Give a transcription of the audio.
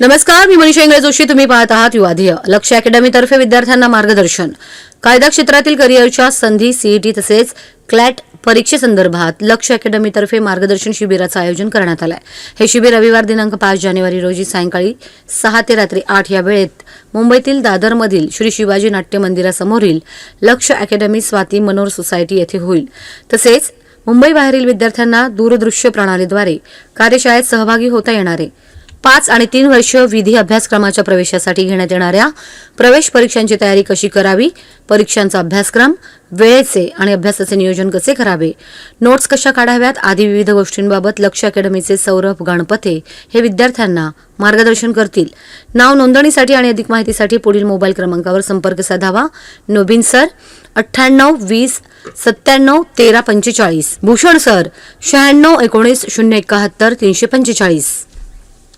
नमस्कार मी मनीषा इंगळे जोशी. तुम्ही पाहत आहात युवाधीय. लक्ष अकॅडमीतर्फे विद्यार्थ्यांना मार्गदर्शन. कायदा क्षेत्रातील करिअरच्या संधी सीईटी तसेच क्लॅट परीक्षेसंदर्भात लक्ष अकॅडमीतर्फे मार्गदर्शन शिबिराचं आयोजन करण्यात आलं आहे हे शिबिर रविवार दिनांक पाच जानेवारी रोजी सायंकाळी सहा ते रात्री आठ या वेळेत मुंबईतील दादरमधील श्री शिवाजी नाट्य मंदिरासमोरील लक्ष अकॅडमी स्वाती मनोर सोसायटी येथे होईल. तसेच मुंबईबाहेरील विद्यार्थ्यांना दूरदृश्य प्रणालीद्वारे कार्यशाळेत सहभागी होता येणार आहे पाच आणि तीन वर्ष विधी अभ्यासक्रमाच्या प्रवेशासाठी घेण्यात येणाऱ्या प्रवेश परीक्षांची तयारी कशी करावी परीक्षांचा अभ्यासक्रम वेळेचे आणि अभ्यासाचे नियोजन कसे करावे नोट्स कशा काढाव्यात आदी विविध गोष्टींबाबत लक्ष अकॅडमीचे सौरभ गणपते हे विद्यार्थ्यांना मार्गदर्शन करतील. नाव नोंदणीसाठी आणि अधिक माहितीसाठी पुढील मोबाईल क्रमांकावर संपर्क साधावा. नवीन सर अठ्ठ्याण्णव वीस सत्त्याण्णव तेरा पंचेचाळीस. भूषण सर शहाण्णव एकोणीस शून्य एकाहत्तर तीनशे पंचेचाळीस.